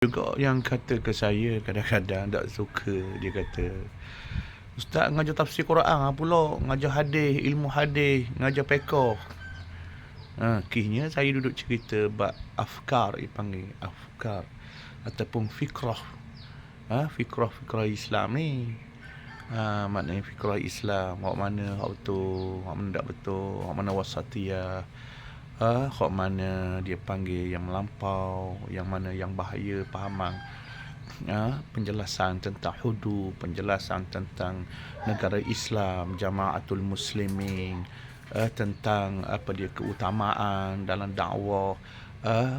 juga yang kata ke saya kadang-kadang tak suka dia kata Ustaz ngajar tafsir Quran ah pula. Ngajar hadis ilmu hadis ngajar pekoh. Ha, kihnya saya duduk cerita bab afkar dipanggil afkar ataupun fikrah. Ha, fikrah fikrah Islam ni. Ha, maknanya fikrah Islam hak mana hak betul hak mana tak betul hak mana wasatiyah uh, hak mana dia panggil yang melampau yang mana yang bahaya pahaman uh, penjelasan tentang hudu penjelasan tentang negara Islam jamaatul muslimin uh, tentang apa dia keutamaan dalam dakwah uh,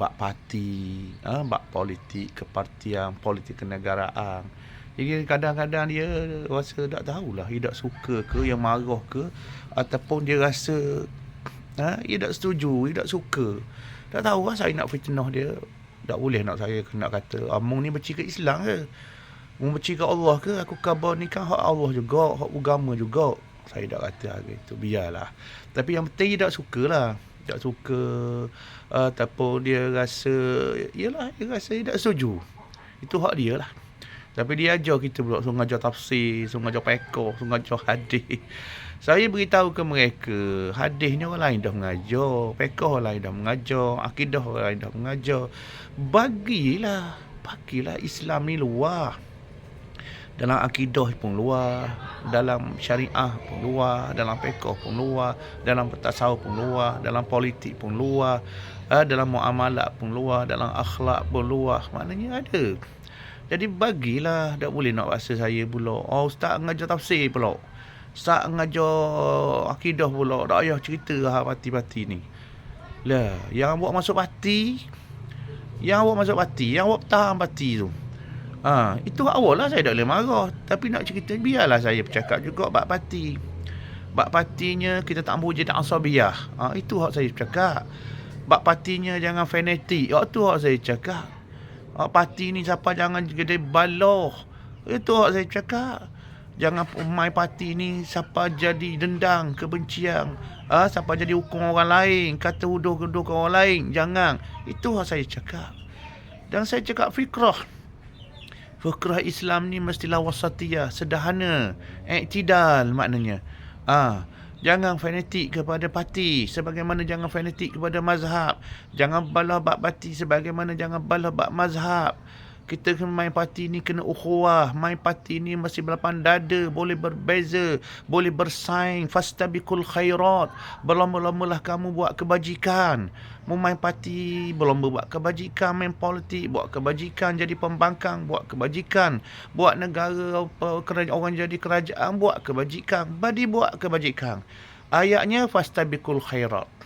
bab parti uh, bab politik kepartian politik kenegaraan. Jadi kadang-kadang dia rasa tak tahulah dia tak suka ke yang marah ke ataupun dia rasa ha, Dia tak setuju Dia tak suka. Tak tahu lah saya nak fitnah dia. Tak boleh nak saya nak kata Amung ni berci ke Islam ke? Mu berci ke Allah ke? Aku khabar ni kan hak Allah juga Hak agama juga. Saya tak kata hari itu. Biarlah. Tapi yang penting dia tak suka lah. Tak suka uh, Ataupun dia rasa Yelah dia rasa dia tak setuju. Itu hak dia lah. Tapi dia ajar kita pula suruh ngajar tafsir, suruh ngajar pekoh, suruh ngajar hadis. Saya beritahu ke mereka, hadis ni orang lain dah mengajar, pekoh orang lain dah mengajar, akidah orang lain dah mengajar. Bagilah, bagilah Islam ni luar. Dalam akidah pun luar, dalam syariah pun luar, dalam pekoh pun luar, dalam tasawuf pun luar, dalam politik pun luar, eh, dalam muamalat pun luar, dalam akhlak pun luar. Maknanya ada. Jadi bagilah tak boleh nak rasa saya pula. Oh ustaz ngajar tafsir pula. Ustaz ngajar akidah pula. Tak payah cerita lah parti-parti ni. Lah, yang buat masuk parti, yang awak masuk parti, yang awak tahan parti tu. Ha, itu awal lah saya tak boleh marah. Tapi nak cerita, biarlah saya bercakap juga bak parti. Bak partinya kita tak mahu jadi asabiyah. Ha, itu hak saya bercakap. Bak partinya jangan fanatik. Oh, tu hak saya cakap. Hak parti ni siapa jangan gede baloh. Itu hak saya cakap. Jangan main parti ni siapa jadi dendang, kebencian. Ah, ha, siapa jadi hukum orang lain, kata huduh-huduh ke orang lain. Jangan. Itu hak saya cakap. Dan saya cakap fikrah. Fikrah Islam ni mestilah wasatiyah, sederhana, iktidal maknanya. Ah, ha. Jangan fanatik kepada parti sebagaimana jangan fanatik kepada mazhab. Jangan balah bab parti sebagaimana jangan balah bab mazhab. Kita main parti ni kena ukhuwah. Main parti ni mesti berlapan dada. Boleh berbeza. Boleh bersaing. Fastabikul khairat. Berlomba-lombalah kamu buat kebajikan. Mu main parti, berlomba buat kebajikan. Main politik, buat kebajikan. Jadi pembangkang, buat kebajikan. Buat negara, orang jadi kerajaan, buat kebajikan. Badi buat kebajikan. Ayatnya, fastabikul khairat.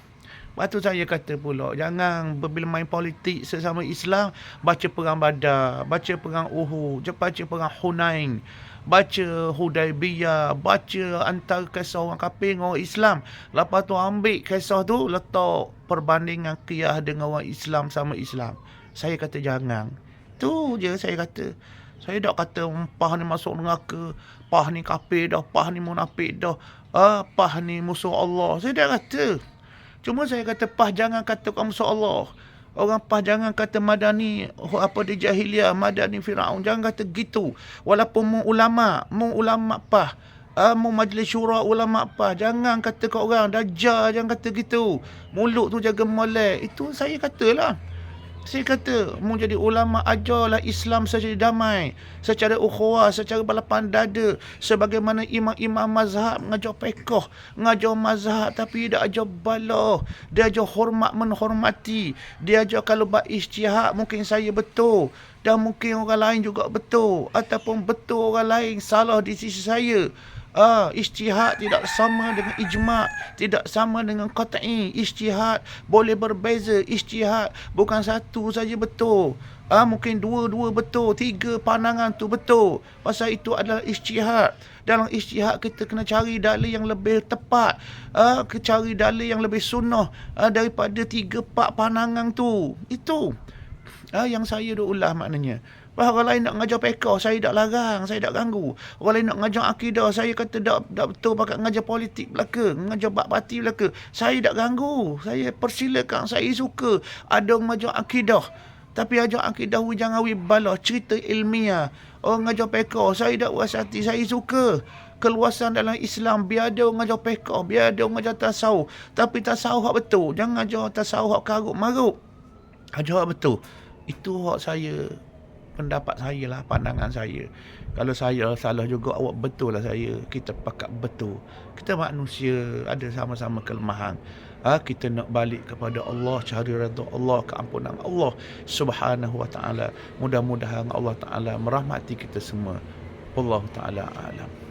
Lepas tu saya kata pula, jangan bila main politik sesama Islam, baca perang badar, baca perang Uhud, baca perang Hunain, baca Hudaibiyah, baca antara kisah orang kafir dengan orang Islam. Lepas tu ambil kisah tu, letak perbandingan kiyah dengan orang Islam sama Islam. Saya kata jangan. Tu je saya kata. Saya tak kata pah ni masuk neraka, pah ni kafir dah, pah ni munafik dah, ah, pah ni musuh Allah. Saya tak kata. Cuma saya kata pah jangan kata kamu Allah. Orang pah jangan kata madani apa di jahiliah, madani Firaun. Jangan kata gitu. Walaupun mu ulama, mu ulama pah. Uh, mu majlis syura ulama pah. Jangan kata ke orang dajjal, jangan kata gitu. Mulut tu jaga molek. Itu saya katalah. Saya kata, mau jadi ulama ajarlah Islam secara damai, secara ukhuwah, secara balapan dada, sebagaimana imam-imam mazhab ngajar pekoh, ngajar mazhab tapi dia ajar bala, dia ajar hormat menghormati, dia ajar kalau buat ijtihad mungkin saya betul dan mungkin orang lain juga betul ataupun betul orang lain salah di sisi saya. Ah, ijtihad tidak sama dengan ijma', tidak sama dengan qat'i. Ijtihad boleh berbeza. Ijtihad bukan satu saja betul. Ah, mungkin dua-dua betul, tiga pandangan tu betul. Pasal itu adalah ijtihad. Dalam ijtihad kita kena cari dalil yang lebih tepat. Ah, cari dalil yang lebih sunnah ah, daripada tiga empat pandangan tu. Itu. Ah, yang saya dah ulah maknanya. Bahawa orang lain nak ngajar pekah, saya tak larang, saya tak ganggu. Orang lain nak ngajar akidah, saya kata tak, tak betul pakai ngajar politik belaka, ngajar bak parti belaka. Saya tak ganggu. Saya persilakan, saya suka ada ngajar akidah. Tapi ajar akidah jangan awi bala cerita ilmiah. Orang ajar peka, saya tak puas hati, saya suka keluasan dalam Islam biar ada orang ajar peka, biar ada orang ajar tasawuf. Tapi tasawuf hak betul. Jangan ajar tasawuf hak karut marut. Ajar hak betul. Itu hak saya pendapat saya lah, pandangan saya. Kalau saya salah juga, awak betul lah saya. Kita pakat betul. Kita manusia, ada sama-sama kelemahan. Ha, kita nak balik kepada Allah, cari redha Allah, keampunan Allah subhanahu wa ta'ala. Mudah-mudahan Allah ta'ala merahmati kita semua. Allah ta'ala alam.